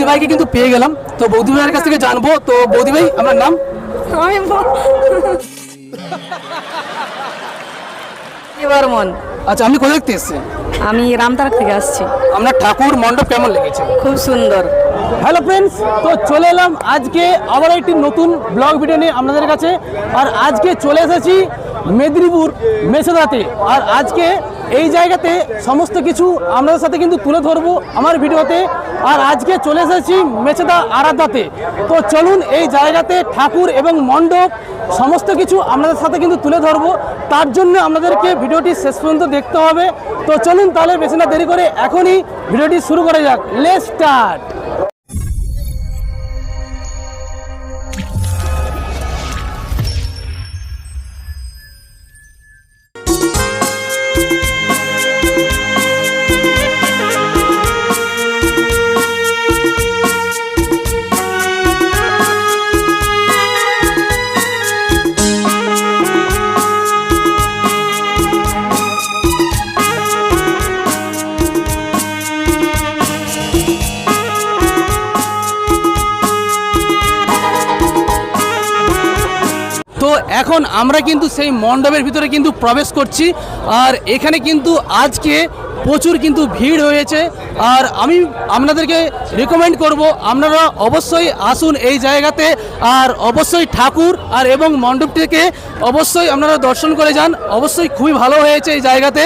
বৌদি ভাইকে কিন্তু পেয়ে গেলাম। তো বৌদি ভাইয়ের কাছ থেকে জানব। তো বৌদি ভাই আপনার নাম? আমি বর্মন আচ্ছা আপনি কোথা দেখতে এসছেন? আমি রামতারক থেকে আসছি। আপনার ঠাকুর মণ্ডপ কেমন লেগেছে? খুব সুন্দর। হ্যালো ফ্রেন্ডস তো চলে এলাম আজকে আবার একটি নতুন ব্লগ ভিডিও নিয়ে আপনাদের কাছে। আর আজকে চলে এসেছি মেদিনীপুর মেছেদাতে আর আজকে এই জায়গাতে সমস্ত কিছু আমাদের সাথে কিন্তু তুলে ধরবো আমার ভিডিওতে। আর আজকে চলে এসেছি মেচেদা আরাধাতে তো চলুন এই জায়গাতে ঠাকুর এবং মণ্ডপ সমস্ত কিছু আপনাদের সাথে কিন্তু তুলে ধরবো। তার জন্য আমাদেরকে ভিডিওটি শেষ পর্যন্ত দেখতে হবে। তো চলুন তাহলে বেশি না দেরি করে এখনই ভিডিওটি শুরু করা যাক। Let start! এখন আমরা কিন্তু সেই মণ্ডপের ভিতরে কিন্তু প্রবেশ করছি। আর এখানে কিন্তু আজকে প্রচুর কিন্তু ভিড় হয়েছে। আর আমি আপনাদেরকে রেকমেন্ড করব, আপনারা অবশ্যই আসুন এই জায়গাতে, আর অবশ্যই ঠাকুর আর এবং মণ্ডপটিকে অবশ্যই আপনারা দর্শন করে যান। অবশ্যই খুবই ভালো হয়েছে এই জায়গাতে।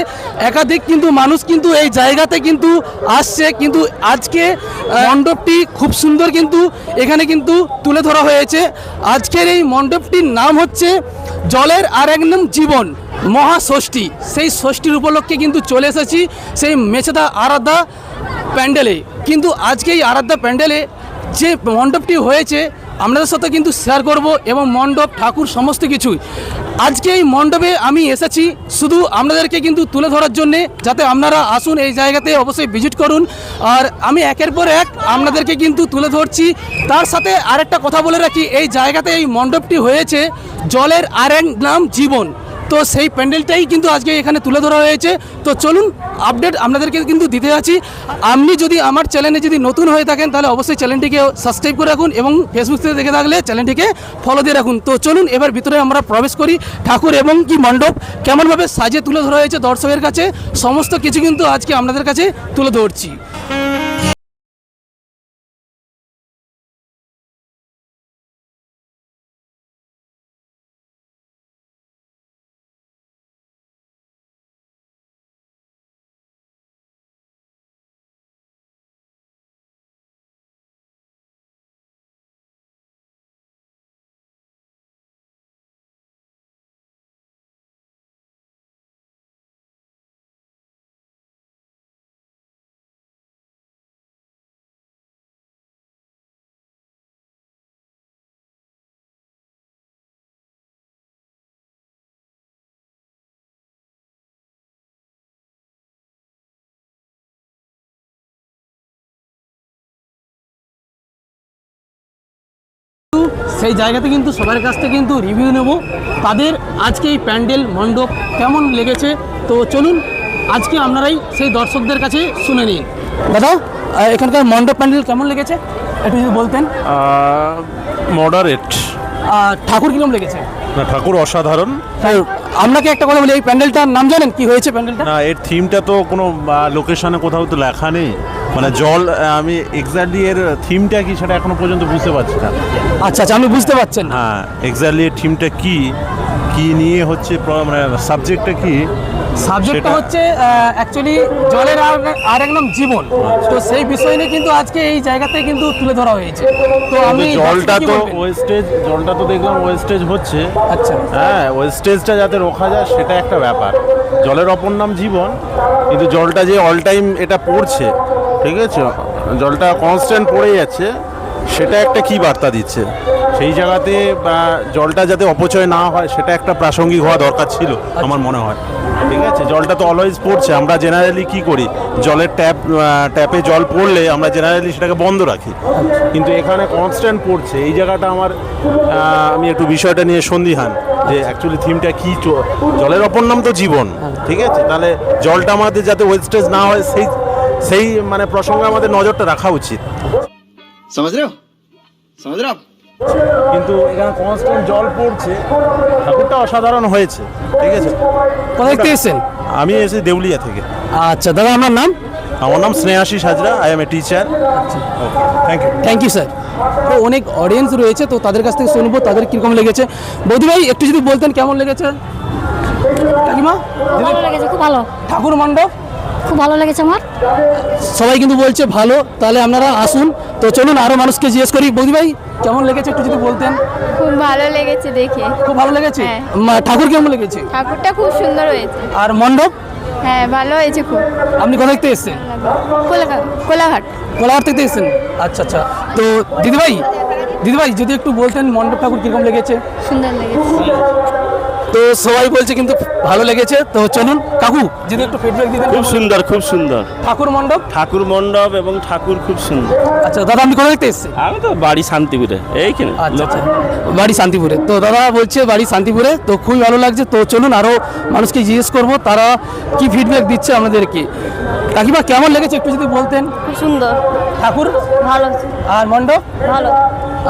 একাধিক কিন্তু মানুষ কিন্তু এই জায়গাতে কিন্তু আসছে, কিন্তু আজকে মণ্ডপটি খুব সুন্দর কিন্তু এখানে কিন্তু তুলে ধরা হয়েছে। আজকের এই মণ্ডপটির নাম হচ্ছে জলের আর এক নাম জীবন, মহাষষ্ঠী। সেই ষষ্ঠীর উপলক্ষে কিন্তু চলে এসেছি, সেই মেছেদা আরাধ্যা প্যান্ডেলে। কিন্তু আজকে এই আরাধ্যা প্যান্ডেলে যে মণ্ডপটি হয়েছে, আপনাদের সাথে কিন্তু শেয়ার করব এবং মণ্ডপ, ঠাকুর, সমস্ত কিছুই। আজকে এই মণ্ডপে আমি এসেছি শুধু আপনাদেরকে কিন্তু তুলে ধরার জন্যে, যাতে আপনারা আসুন এই জায়গাতে অবশ্যই ভিজিট করুন। আর আমি একের পর এক আপনাদেরকে কিন্তু তুলে ধরছি। তার সাথে আরেকটা কথা বলে রাখি, এই জায়গাতে এই মণ্ডপটি হয়েছে জলের আর নাম জীবন। তো সেই প্যান্ডেলটাই কিন্তু আজকে এখানে তুলে ধরা হয়েছে। তো চলুন আপডেট আপনাদেরকে কিন্তু দিতে আছি আপনি যদি আমার চ্যানেলে যদি নতুন হয়ে থাকেন, তাহলে অবশ্যই চ্যানেলটিকে সাবস্ক্রাইব করে রাখুন এবং ফেসবুক থেকে দেখে থাকলে চ্যানেলটিকে ফলো দিয়ে রাখুন। তো চলুন, এবার ভিতরে আমরা প্রবেশ করি। ঠাকুর এবং কি মণ্ডপ, কেমনভাবে সাজিয়ে তুলে ধরা হয়েছে দর্শকের কাছে, সমস্ত কিছু কিন্তু আজকে আপনাদের কাছে তুলে ধরছি। সেই জায়গাতে কিন্তু সবার কাছ থেকে কিন্তু রিভিউ নেব। তাদের আজকে এই প্যান্ডেল মণ্ডপ কেমন লেগেছে? তো চলুন আজকে আপনারাই সেই দর্শকদের কাছে শুনে নিন। দাদা এখানকার মণ্ডপ প্যান্ডেল কেমন লেগেছে? একটু যদি বলতেন। মডারেট ঠাকুর কিরম লেগেছে? না ঠাকুর অসাধারণ। স্যার আপনাকে একটা কথা বলি এই প্যান্ডেলটার নাম জানেন? কি হয়েছে প্যান্ডেলটা? না এর থিমটা তো কোনো লোকেশনে কোথাও তো লেখা নেই। মানে জল আমি এক্স্যাক্টলি এর থিমটা কি সেটা এখনও পর্যন্ত বুঝতে পারছি না। আচ্ছা আচ্ছা আমি বুঝতে পারছেন হ্যাঁ এক্স্যাক্টলি এর থিমটা কি কি নিয়ে হচ্ছে মানে সাবজেক্টটা কি সাবজেক্টটা হচ্ছে অ্যাকচুয়ালি জলের আর আর এক নাম জীবন। তো সেই বিষয় নিয়ে কিন্তু আজকে এই জায়গাতে কিন্তু তুলে ধরা হয়েছে। তো আমি জলটা তো ওয়েস্টেজ জলটা তো দেখলাম ওয়েস্টেজ হচ্ছে। আচ্ছা। হ্যাঁ ওয়েস্টেজটা যাতে রোখা যায় সেটা একটা ব্যাপার। জলের অপর নাম জীবন কিন্তু জলটা যে অল টাইম এটা পড়ছে ঠিক আছে? জলটা কনস্ট্যান্ট পড়ে যাচ্ছে। সেটা একটা কি বার্তা দিচ্ছে? সেই জায়গাতে জলটা যাতে অপচয় না হয়, সেটা একটা প্রাসঙ্গিক হওয়া দরকার ছিল, আমার মনে হয়। ঠিক আছে? জলটা তো অলওয়েজ পড়ছে। আমরা জেনারেলি কি করি? জলের ট্যাপ ট্যাপে জল পড়লে আমরা জেনারেলি সেটাকে বন্ধ রাখি। কিন্তু এখানে কনস্ট্যান্ট পড়ছে। এই জায়গাটা আমার আমি একটু বিষয়টা নিয়ে সন্দিহান যে অ্যাকচুয়ালি থিমটা কি জলের অপর নাম তো জীবন। ঠিক আছে? তাহলে জলটা আমাদের যাতে ওয়েস্টেজ না হয়, সেই সেই মানে প্রসঙ্গে আমাদের নজরটা রাখা উচিত। কিন্তু এখানে কনস্ট্যান্ট জল পড়ছে। ঠাকুরটা অসাধারণ হয়েছে। ঠিক আছে? কোথা থেকে এসেছেন? আমি এসেছি দেউলিয়া থেকে। আচ্ছা দাদা আমার নাম? আমার নাম Snehashis Hazra I am a teacher okay thank you thank you sir তো অনেক অডিয়েন্স রয়েছে তো তাদের কাছ থেকে শুনব তাদের কীরকম লেগেছে। বৌদি ভাই একটু যদি বলতেন কেমন লেগেছে? কাকিমা? ভালো লেগেছে খুব ভালো। ঠাকুর মণ্ডপ? খুব ভালো লেগেছে আমার। সবাই কিন্তু বলছে ভালো তাহলে আপনারা আসুন। তো চলুন আরও মানুষকে জিজ্ঞেস করি। বৌদি ভাই কেমন লেগেছে একটু যদি বলতেন? খুব ভালো লেগেছে দেখে। খুব ভালো লেগেছে? হ্যাঁ। মা- ঠাকুর কেমন লেগেছে? ঠাকুরটা খুব সুন্দর হয়েছে। আর মণ্ডপ? হ্যাঁ ভালো হয়েছে খুব। আপনি কোথা থেকে এসেছেন? কোলাঘাট। কোলাঘাট। কোলাঘাট থেকে এসেছেন? আচ্ছা আচ্ছা। তো দিদিভাই দিদিভাই যদি একটু বলতেন মণ্ডপ ঠাকুর কীরকম লেগেছে? সুন্দর লেগেছে। তো সবাই বলছে কিন্তু ভালো লেগেছে। তো চলুন কাকু যদি একটু ফিডব্যাক দিতেন খুব সুন্দর খুব সুন্দর। ঠাকুর মণ্ডপ? ঠাকুর মণ্ডপ এবং ঠাকুর খুব সুন্দর। আচ্ছা দাদা আপনি কোথা থেকে এসেছেন? আমি তো বাড়ি শান্তিপুরে এইখানে আচ্ছা আচ্ছা। বাড়ি শান্তিপুরে। তো দাদা বলছে বাড়ি শান্তিপুরে তো খুবই ভালো লাগছে। তো চলুন আরও মানুষকে জিজ্ঞেস করব তারা কি ফিডব্যাক দিচ্ছে আমাদেরকে। কাকিমা কেমন লেগেছে একটু যদি বলতেন? খুব সুন্দর। ঠাকুর? ভালো। আর মণ্ডপ? ভালো।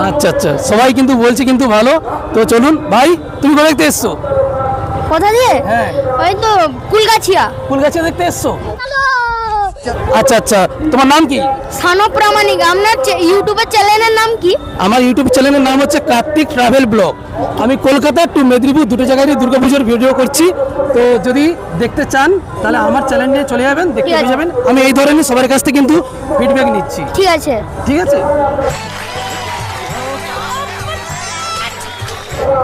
আচ্ছা আচ্ছা। সবাই কিন্তু বলছে কিন্তু ভালো। তো চলুন ভাই তুমি কোথা দেখতে এসছো? কোথা দিয়ে? হ্যাঁ। ওই তো কুলগাছিয়া। ফুলগাছিয়া দেখতে এসছো? আচ্ছা আচ্ছা। তোমার নাম কি? সানো প্রামাণিক। আপনার ইউটিউবের চ্যানেলের নাম কি? আমার ইউটিউব চ্যানেলের নাম হচ্ছে কার্তিক ট্রাভেল ব্লগ। আমি কলকাতা টু মেদিনীপুর দুটো জায়গায় দুর্গাপুজোর ভিডিও করছি। তো যদি দেখতে চান তাহলে আমার চ্যানেল নিয়ে চলে যাবেন দেখতে যাবেন। আমি এই ধরনের সবার কাছ থেকে কিন্তু ফিডব্যাক নিচ্ছি। ঠিক আছে। ঠিক আছে?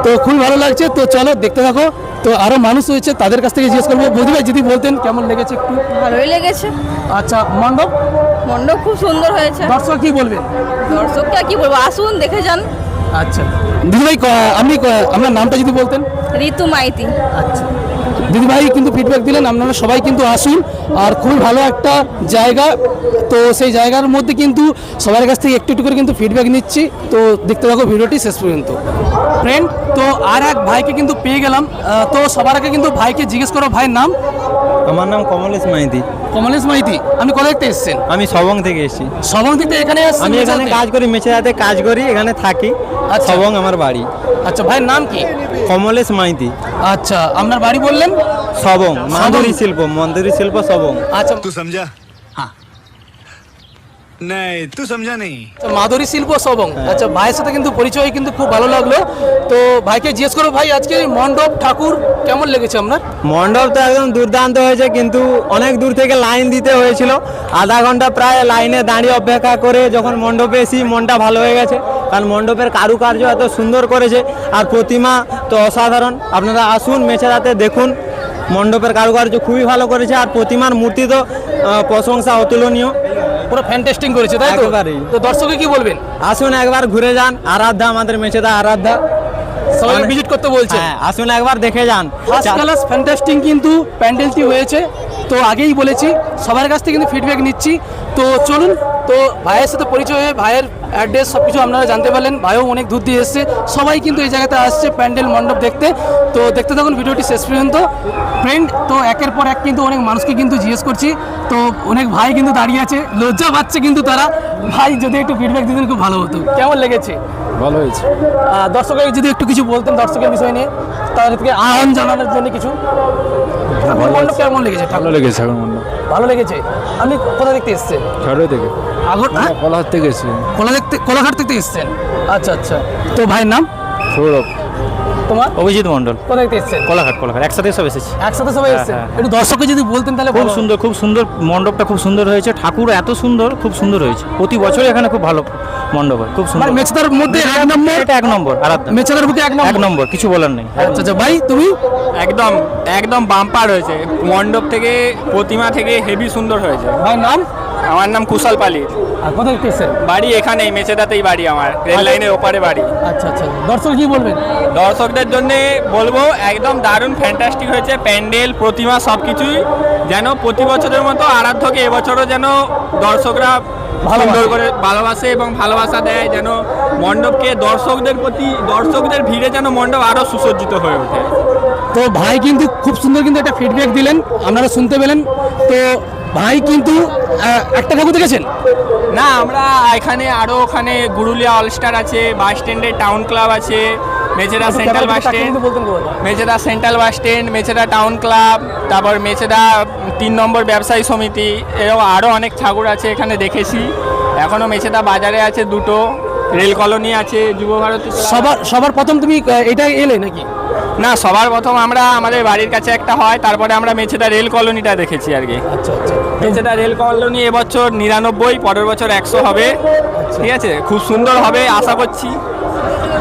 তো খুবই ভালো লাগছে। তো চলো দেখতে থাকো। তো আরও মানুষ হয়েছে তাদের কাছ থেকে জিজ্ঞেস করব। বৌদি ভাই যদি বলতেন কেমন লেগেছে? একটু ভালোই লেগেছে। আচ্ছা মণ্ডপ? মণ্ডপ খুব সুন্দর হয়েছে। দর্শক কি বলবেন? দর্শককে কি বলব? আসুন দেখে যান। আচ্ছা। দিদি ভাই আপনি আপনার নামটা যদি বলতেন। ঋতু মাইতি। আচ্ছা। দিদিভাই কিন্তু ফিডব্যাক দিলেন, আপনারা সবাই কিন্তু আসুন। আর খুব ভালো একটা জায়গা। তো সেই জায়গার মধ্যে কিন্তু সবার কাছ থেকে একটু একটু করে কিন্তু ফিডব্যাক নিচ্ছি। তো দেখতে থাকো ভিডিওটি শেষ পর্যন্ত। ফ্রেন্ড তো আর এক ভাইকে কিন্তু পেয়ে গেলাম। তো সবার আগে কিন্তু ভাইকে জিজ্ঞেস করো ভাইয়ের নাম। আমার নাম কমলেশ মাইতি। কমলেশ মাইতি আপনি কোথা থেকে এসেছেন? আমি সবং থেকে এসেছি। সবং থেকে এখানে এসেছেন আমি এখানে কাজ করি মেছেদাতে কাজ করি এখানে থাকি। আর সবং আমার বাড়ি। আচ্ছা ভাই নাম কি? কমলেশ মাইতি। আচ্ছা আপনার বাড়ি বললেন? সবং মাধুরী শিল্প মন্দিরী শিল্প সবং। আচ্ছা। তুই সমঝা হ্যাঁ। नहीं तू समझा नहीं আচ্ছা, মাধুরী শিল্প সবং আচ্ছা ভাইয়ের সাথে কিন্তু পরিচয় কিন্তু খুব ভালো লাগলো তো ভাইকে জিজ্ঞেস করো ভাই আজকে এই মণ্ডপ ঠাকুর কেমন লেগেছে আপনার মণ্ডপ তো একদম দুর্দান্ত হয়েছে কিন্তু অনেক দূর থেকে লাইন দিতে হয়েছিল আধা ঘন্টা প্রায় লাইনে দাঁড়িয়ে অপেক্ষা করে যখন মণ্ডপে এসি মনটা ভালো হয়ে গেছে কারণ মণ্ডপের কারুকার্য এত সুন্দর করেছে আর প্রতিমা তো অসাধারণ আপনারা আসুন মেছেদাতে দেখুন মণ্ডপের কারুকার্য খুবই ভালো করেছে আর প্রতিমার মূর্তি তো আহ, প্রশংসা অতুলনীয় পুরো ফ্যান্টাস্টিং করেছে তাই তো। তো দর্শকে কি বলবেন? আসুন একবার ঘুরে যান আরাধ্যা আমাদের মেচেদা আরাধ্যা। সবাই ভিজিট করতে বলছে। হ্যাঁ আসুন একবার দেখে যান। ফার্স্ট ক্লাস ফ্যান্টাস্টিং কিন্তু প্যান্ডেলটি হয়েছে। তো আগেই বলেছি সবার কাছ থেকে কিন্তু ফিডব্যাক নিচ্ছি। তো চলুন তো ভাইয়ের সাথে পরিচয় হয়ে ভাইয়ের অ্যাড্রেস সব কিছু আপনারা জানতে পারলেন। ভাইও অনেক দূর দিয়ে এসছে। সবাই কিন্তু এই জায়গাতে আসছে প্যান্ডেল মণ্ডপ দেখতে। তো দেখতে থাকুন ভিডিওটি শেষ পর্যন্ত। ফ্রেন্ড তো একের পর এক কিন্তু অনেক মানুষকে কিন্তু জিজ্ঞেস করছি। তো অনেক ভাই কিন্তু দাঁড়িয়ে আছে। লজ্জা পাচ্ছে কিন্তু তারা। ভাই যদি একটু ফিডব্যাক দিতেন খুব ভালো হতো। কেমন লেগেছে? ভালো হয়েছে। দর্শকের যদি একটু কিছু বলতেন দর্শকের বিষয় নিয়ে তাদের থেকে আহ্বান জানানোর জন্য কিছু। ঠাকুর মণ্ডপ কেমন লেগেছে? ঠাকুর লেগেছে ভালো লেগেছে। আপনি কোথা দেখতে এসছেন? থেকে। আগর হ্যাঁ কলাহাট থেকে এসেছি কোলা দেখতে কোলাঘাট থেকে এসছেন? আচ্ছা আচ্ছা। তো ভাইয়ের নাম? সৌরভ। তোমার? অভিজিৎ মন্ডল কোথা এসছেন? কোলাঘাট কোলাঘাট। একসাথে সব এসেছি। একসাথে সবাই এসছেন? হ্যাঁ, হ্যাঁ। একটু দর্শককে যদি বলতেন তাহলে খুব সুন্দর খুব সুন্দর মণ্ডপটা খুব সুন্দর হয়েছে। ঠাকুর এত সুন্দর খুব সুন্দর হয়েছে। প্রতি বছরই এখানে খুব ভালো মণ্ডপ হয় খুব সুন্দর। মানে মেচদার মধ্যে এক নম্বর? এটা এক নম্বর আরাধ্যা। মেচদার বুকে এক এক নম্বর নম্বর কিছু বলার নেই। আচ্ছা আচ্ছা ভাই তুমি? একদম একদম বাম্পার হয়েছে। মণ্ডপ থেকে প্রতিমা থেকে হেভি সুন্দর হয়েছে। ভাইয়ের নাম? আমার নাম কুশল পালি আর কোথা দেখতে বাড়ি এখানেই মেচেদাতেই বাড়ি আমার রেল লাইনের ওপারে বাড়ি। আচ্ছা আচ্ছা দর্শক কি বলবেন? দর্শকদের জন্য বলব একদম দারুণ ফ্যান্টাস্টিক হয়েছে প্যান্ডেল প্রতিমা সব কিছুই যেন প্রতি বছরের মতো আরাধ্যকে এবছরও যেন দর্শকরা সুন্দর করে ভালোবাসে এবং ভালোবাসা দেয় যেন মণ্ডপকে দর্শকদের প্রতি দর্শকদের ভিড়ে যেন মণ্ডপ আরও সুসজ্জিত হয়ে ওঠে। তো ভাই কিন্তু খুব সুন্দর কিন্তু একটা ফিডব্যাক দিলেন আপনারা শুনতে পেলেন। তো ভাই কিন্তু একটা ঠাকুর দেখেছেন? না আমরা এখানে আরও ওখানে গুরুলিয়া অলস্টার আছে বাস স্ট্যান্ডে টাউন ক্লাব আছে Mecheda central bus stand Mecheda central bus stand Mecheda town club তারপর মেচেদা তিন নম্বর ব্যবসায়ী সমিতি এরকম আরও অনেক ঠাকুর আছে এখানে দেখেছি। এখনও মেচেদা বাজারে আছে দুটো রেল কলোনি আছে যুব ভারতী সবার সবার প্রথম তুমি এটা এলে নাকি? না সবার প্রথম আমরা আমাদের বাড়ির কাছে একটা হয় তারপরে আমরা মেছেদা রেল কলোনিটা দেখেছি আর কি। আচ্ছা আচ্ছা। মেছেদা রেল কলোনি এবছর নিরানব্বই পরের বছর একশো হবে। ঠিক আছে? খুব সুন্দর হবে আশা করছি।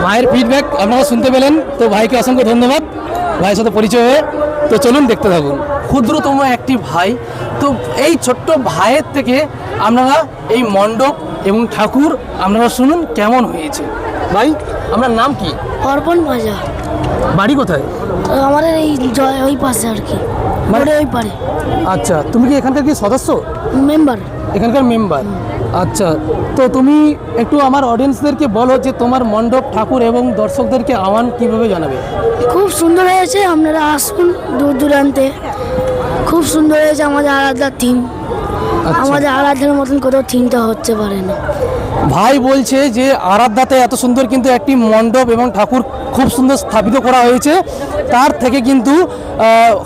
ভাইয়ের ফিডব্যাক আপনারা শুনতে পেলেন। তো ভাইকে অসংখ্য ধন্যবাদ। ভাইয়ের সাথে পরিচয় হয়ে। তো চলুন দেখতে থাকুন। ক্ষুদ্রতম একটি ভাই। তো এই ছোট্ট ভাইয়ের থেকে আপনারা এই মণ্ডপ এবং ঠাকুর আপনারা শুনুন কেমন হয়েছে। ভাই আপনার নাম কি? অর্পণ ভাজা বাড়ি কোথায়? আমাদের এই জয় ওই পাশে আর কি। মানে ওই পারে আচ্ছা তুমি কি এখানকার কি সদস্য? মেম্বার। এখানকার মেম্বার। আচ্ছা তো তুমি একটু আমার অডিয়েন্সদেরকে বলো যে তোমার মণ্ডপ ঠাকুর এবং দর্শকদেরকে আহ্বান কীভাবে জানাবে? খুব সুন্দর হয়েছে আপনারা আসুন দূর দূরান্তে। খুব সুন্দর হয়েছে আমাদের আলাদা থিম। আমাদের আলাদার মতন কোথাও থিমটা হচ্ছে পারে না। ভাই বলছে যে আরাধ্যাতে এত সুন্দর কিন্তু একটি মণ্ডপ এবং ঠাকুর খুব সুন্দর স্থাপিত করা হয়েছে। তার থেকে কিন্তু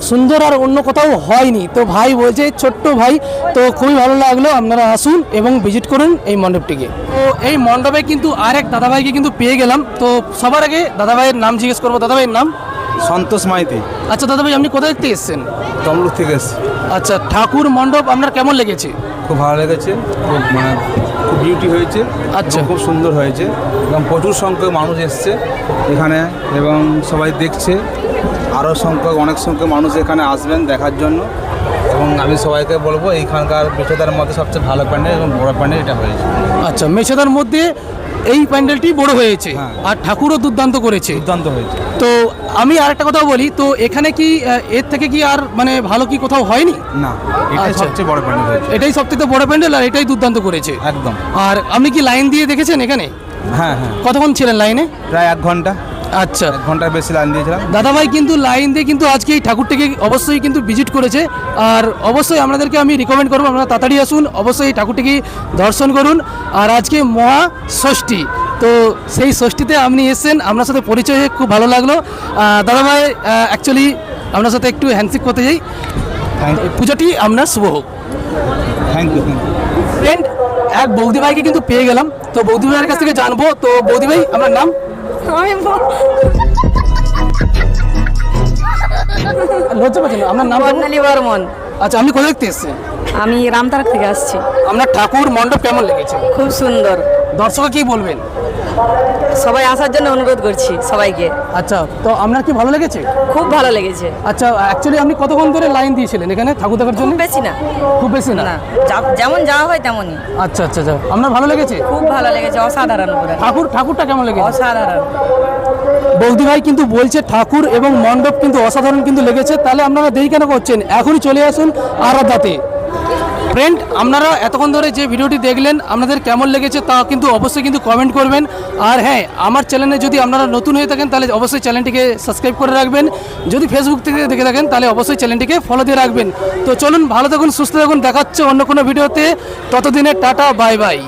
সুন্দর আর অন্য কোথাও হয়নি। তো ভাই বলছে ছোট্ট ভাই তো খুবই ভালো লাগল। আপনারা আসুন এবং ভিজিট করুন এই মণ্ডপটিকে। তো এই মণ্ডপে কিন্তু আরেক দাদাভাইকে কিন্তু পেয়ে গেলাম। তো সবার আগে দাদাভাইয়ের নাম জিজ্ঞেস করব। দাদাভাইয়ের নাম? সন্তোষ মাইতি। আচ্ছা দাদাভাই আপনি কোথায় থেকে এসেছেন? তমলুক থেকে এসেছি। আচ্ছা ঠাকুর মণ্ডপ আপনার কেমন লেগেছে? খুব ভালো লেগেছে খুব মানে খুব বিউটি হয়েছে আচ্ছা। খুব সুন্দর হয়েছে এবং প্রচুর সংখ্যক মানুষ এসছে এখানে এবং সবাই দেখছে। আরও সংখ্যক অনেক সংখ্যক মানুষ এখানে আসবেন দেখার জন্য এবং আমি সবাইকে বলব এইখানকার মেছেদার মধ্যে সবচেয়ে ভালো প্যান্ডেল এবং বড় প্যান্ডেল এটা হয়েছে। আচ্ছা মেছেদার মধ্যে এই প্যান্ডেলটি বড় হয়েছে হ্যাঁ। আর ঠাকুরও দুর্দান্ত করেছে। দুর্দান্ত হয়েছে। তো আমি আর একটা কথা বলি তো এখানে কি এর থেকে কি আর মানে ভালো কি কোথাও হয়নি? না এটাই আচ্ছা। সবচেয়ে বড় প্যান্ডেল এটাই সবচেয়ে বড় প্যান্ডেল আর এটাই দুর্দান্ত করেছে। একদম। আর আপনি কি লাইন দিয়ে দেখেছেন এখানে? হ্যাঁ হ্যাঁ। কতক্ষণ ছিলেন লাইনে? প্রায় এক ঘণ্টা। আচ্ছা। এক ঘণ্টার বেশি লাইন দিয়েছিলাম। দাদাভাই কিন্তু লাইন দিয়ে কিন্তু আজকে এই ঠাকুরটিকে অবশ্যই কিন্তু ভিজিট করেছে। আর অবশ্যই আপনাদেরকে আমি রিকমেন্ড করব আপনারা তাড়াতাড়ি আসুন অবশ্যই এই ঠাকুরটিকে দর্শন করুন। আর আজকে মহা ষষ্ঠী। তো সেই ষষ্ঠীতে আপনি এসেছেন আপনার সাথে পরিচয় হয়ে খুব ভালো লাগল। দাদাভাই অ্যাকচুয়ালি আপনার সাথে একটু হ্যান্ডশেক করতে ইউ পুজোটি আপনার শুভ হোক। থ্যাংক ইউ ফ্রেন্ড এক বৌদি ভাইকে কিন্তু পেয়ে গেলাম। তো বৌদি ভাইয়ের কাছ থেকে জানব। তো বৌদি ভাই আপনার নাম? আমি লজ্জা পাচ্ছেন নাম বলুন। বর্ণালী বর্মন। আচ্ছা আপনি কোথা দেখতে এসেছেন? আমি রামতারক থেকে আসছি। আপনার ঠাকুর মণ্ডপ কেমন লেগেছে? খুব সুন্দর। দর্শক কি বলবেন? সবাই আসার জন্য অনুরোধ করছি সবাইকে। আচ্ছা তো আপনার কি ভালো লেগেছে? খুব ভালো লেগেছে। আচ্ছা অ্যাকচুয়ালি আপনি কতক্ষণ ধরে লাইন দিয়েছিলেন এখানে ঠাকুর দেখার জন্য? বেশি না। খুব বেশি না? না যা- যেমন যাওয়া হয় তেমনই। আচ্ছা আচ্ছা আচ্ছা আপনার ভালো লেগেছে? খুব ভালো লেগেছে অসাধারণ পুরো। ঠাকুর ঠাকুরটা কেমন লেগেছে? অসাধারণ। বৌদি ভাই কিন্তু বলছে ঠাকুর এবং মণ্ডপ কিন্তু অসাধারণ কিন্তু লেগেছে। তাহলে আপনারা দেরি কেন করছেন? এখনই চলে আসুন আরাধ্যাতে ফ্রেন্ড আপনারা এতক্ষণ ধরে যে ভিডিওটি দেখলেন, আপনাদের কেমন লেগেছে তা কিন্তু অবশ্যই কিন্তু কমেন্ট করবেন। আর হ্যাঁ আমার চ্যানেলে যদি আপনারা নতুন হয়ে থাকেন, তাহলে অবশ্যই চ্যানেলটিকে সাবস্ক্রাইব করে রাখবেন। যদি ফেসবুক থেকে দেখে থাকেন, তাহলে অবশ্যই চ্যানেলটিকে ফলো দিয়ে রাখবেন। তো চলুন, ভালো থাকুন, সুস্থ থাকুন, দেখাচ্ছে অন্য কোনো ভিডিওতে। ততদিনে টাটা বাই বাই